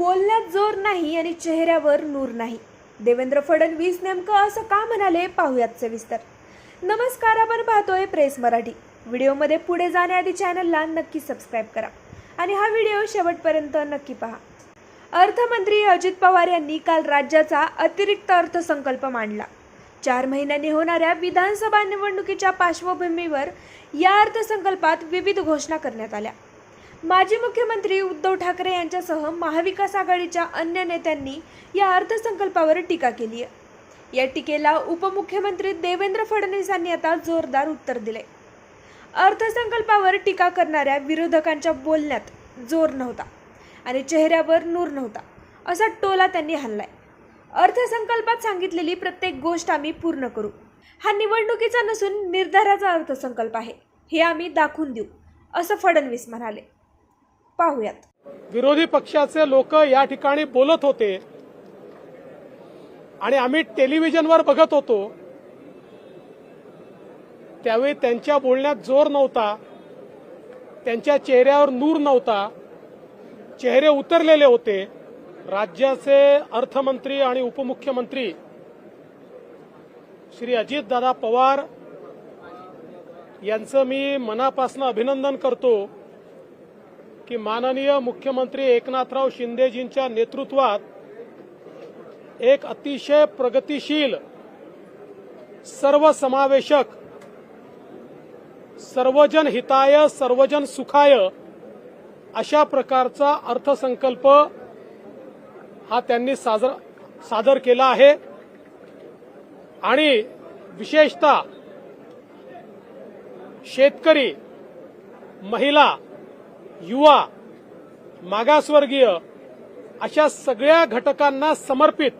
बोलण्यात जोर नाही आणि चेहऱ्यावर नूर नाही. देवेंद्र फडणवीस नेमकं असं का म्हणाले पाहूयात सविस्तर. नमस्कार आपण पाहतोय प्रेस मराठी. व्हिडिओमध्ये पुढे जाण्याआधी चॅनलला नक्की सबस्क्राईब करा आणि हा व्हिडिओ शेवटपर्यंत नक्की पहा. अर्थमंत्री अजित पवार यांनी काल राज्याचा अतिरिक्त अर्थसंकल्प मांडला. चार महिन्यांनी होणाऱ्या विधानसभा निवडणुकीच्या पार्श्वभूमीवर या अर्थसंकल्पात विविध घोषणा करण्यात आल्या. माजी मुख्यमंत्री उद्धव ठाकरे यांच्यासह महाविकास आघाडीच्या अन्य नेत्यांनी या अर्थसंकल्पावर टीका केली आहे. या टीकेला उपमुख्यमंत्री देवेंद्र फडणवीसांनी आता जोरदार उत्तर दिले. अर्थसंकल्पावर टीका करणाऱ्या विरोधकांच्या बोलण्यात जोर नव्हता आणि चेहऱ्यावर नूर नव्हता असा टोला त्यांनी हाणलाय. अर्थसंकल्पात सांगितलेली प्रत्येक गोष्ट आम्ही पूर्ण करू. हा निवडणुकीचा नसून निर्धाराचा अर्थसंकल्प आहे. हे आम्ही दाखवून देऊ असं फडणवीस म्हणाले. पाहूयात. विरोधी पक्षाचे लोक या ठिकाणी बोलत होते. आणि आम्ही टेलिव्हिजनवर बघत होतो. त्यावेळी त्यांच्या बोलण्यात जोर नव्हता. त्यांच्या चेहऱ्यावर नूर नव्हता. चेहरे उतरलेले होते. राज्याचे अर्थमंत्री आणि उपमुख्यमंत्री श्री अजितदादा पवार यांचं मी मनापासून अभिनंदन करतो. की माननीय मुख्यमंत्री एकनाथराव शिंदेजींच्या नेतृत्वात एक अतिशय प्रगतिशील सर्वसमावेशक सर्वजन हिताय सर्वजन सुखाय अशा प्रकारचा अर्थसंकल्प हा त्यांनी साजर सादर केला आहे. आणि विशेषतः शेतकरी महिला युवा मागासवर्गीय अशा सगळ्या घटकांना समर्पित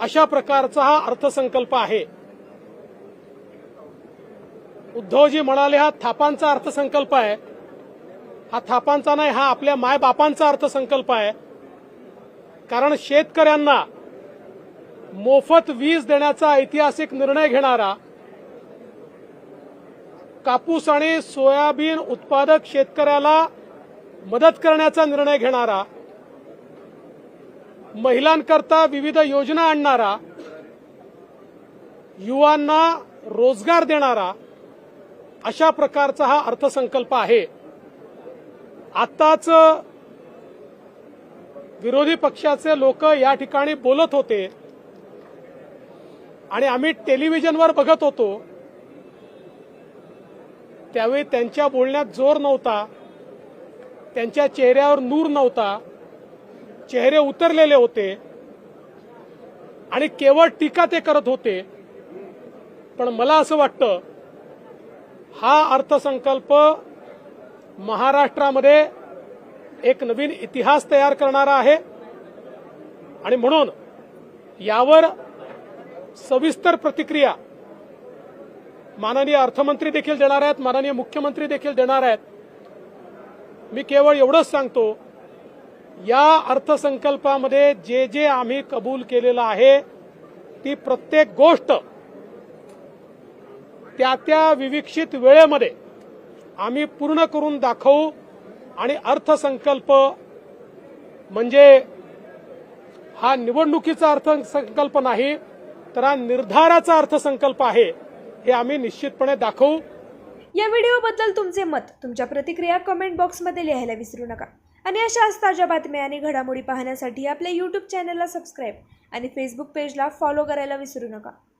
अशा प्रकारचा हा अर्थसंकल्प आहे. उद्धवजी म्हणाले हा थापांचा अर्थसंकल्प आहे. हा थापांचा नाही हा आपल्या मायबापांचा अर्थसंकल्प आहे. कारण शेतकऱ्यांना मोफत वीज देण्याचा ऐतिहासिक निर्णय घेणारा कापूस आणि सोयाबीन उत्पादक शेतकऱ्याला मदत करण्याचा निर्णय घेणारा महिलांकरता विविध योजना आणणारा युवांना रोजगार देणारा अशा प्रकारचा हा अर्थसंकल्प आहे. आताच विरोधी पक्षाचे लोक या ठिकाणी बोलत होते आणि आम्ही टेलिव्हिजनवर बघत होतो. त्यावेळी त्यांच्या बोलण्यात जोर नव्हता. त्यांच्या चेहऱ्यावर नूर नव्हता. चेहरे उतरलेले होते. आणि केवळ टीका ते करत होते. पण मला असं वाटतं हा अर्थसंकल्प महाराष्ट्रामध्ये एक नवीन इतिहास तयार करणारा आहे. आणि म्हणून यावर सविस्तर प्रतिक्रिया माननीय अर्थमंत्री देखील देणार आहेत माननीय मुख्यमंत्री देखील देणार आहेत. मी केवळ एवढंच सांगतो या अर्थसंकल्पामध्ये जे जे आम्ही कबूल केलेलं आहे ती प्रत्येक गोष्ट त्या त्या विविक्षित वेळेमध्ये आम्ही पूर्ण करून दाखवू आणि अर्थसंकल्प म्हणजे हा निवडणुकीचा अर्थसंकल्प नाही तर हा निर्धाराचा अर्थसंकल्प आहे. हे आम्ही निश्चितपणे दाखवू. या व्हिडिओबद्दल तुमचे मत तुमच्या प्रतिक्रिया कमेंट बॉक्समध्ये लिहायला विसरू नका. आणि अशाच ताज्या बातम्या आणि घडामोडी पाहण्यासाठी आपल्या यूट्यूब चॅनलला सबस्क्राईब आणि फेसबुक पेजला फॉलो करायला विसरू नका.